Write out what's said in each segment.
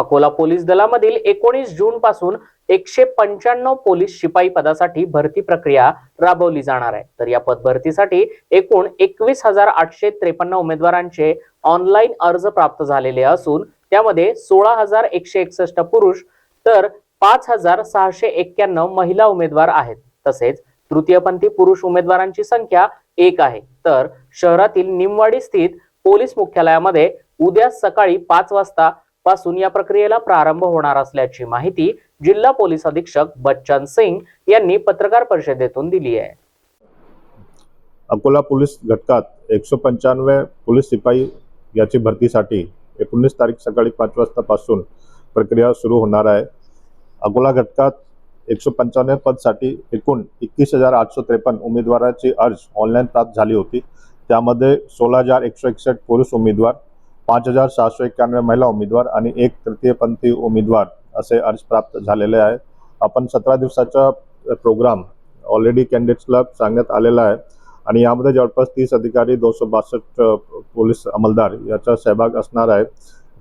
Akola police दलामधील एकोणीस जून पासून एकशे पंच्याण्णव पोलीस शिपाई पदासाठी भरती प्रक्रिया राबवली जाणार आहे. तर या पद भरतीसाठी एकूण एकवीस हजार आठशे त्रेपन्न उमेदवारांचे ऑनलाईन अर्ज प्राप्त झालेले असून त्यामध्ये सोळा हजार एकशे एकसष्ट पुरुष तर पाच हजार सहाशे एक्क्याण्णव महिला उमेदवार आहेत. तसेच तृतीयपंथी पुरुष उमेदवारांची संख्या एक आहे. तर शहरातील निमवाडी स्थित पोलीस मुख्यालयामध्ये उद्या सकाळी पाच वाजता पासून या प्रक्रियेला प्रारंभ होणार असल्याची माहिती जिल्हा पोलीस अधीक्षक बच्चन सिंग यांनी पत्रकार परिषदेतून दिली आहे. अकोला पोलीस घटकात एकशे पंच्याण्णव पोलीस शिपाई याची भरतीसाठी एकोणीस तारीख सकाळी पाच वाजतापासून प्रक्रिया सुरू होणार आहे. अकोला घटकात एकशे पंच्याण्णव पदसाठी एकूण एकवीस हजार आठशे त्रेपन्न उमेदवाराची अर्ज ऑनलाईन प्राप्त झाली होती. त्यामध्ये सोळा हजार एकशे एकसष्ट पोलीस उमेदवार पाच हजार सहाशे एक्क्याण्णव महिला उमेदवार आणि एक तृतीयपंथी उमेदवार असे अर्ज प्राप्त झालेले आहे आपण सतरा दिवसाचा प्रोग्राम ऑलरेडी कॅन्डिडेट्सला सांगण्यात आलेला आहे. आणि यामध्ये जवळपास तीस अधिकारी दोनशे बासष्ट पोलीस अंमलदार याचा सहभाग असणार आहे.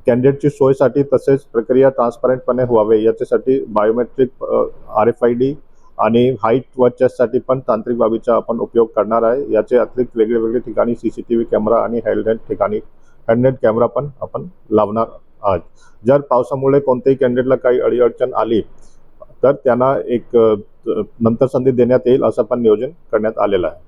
कॅन्डिडेटची सोयीसाठी तसेच प्रक्रिया ट्रान्सपरंटपणे व्हावे याच्यासाठी biometric R F I D आणि हाईट व चेस्टसाठी पण तांत्रिक बाबीचा आपण उपयोग करणार आहे. याचे अतिरिक्त वेगळे वेगळे ठिकाणी C C T V camera आणि हेल्डेड ठिकाणी हँडनेट कॅमेरा पण आपण लावणार आहोत. जर पावसामुळे कोणत्याही कॅन्डिडेटला काही अडीअडचण आली तर त्यांना एक नंतर संधी देण्यात येईल असं पण नियोजन करण्यात आलेलं आहे.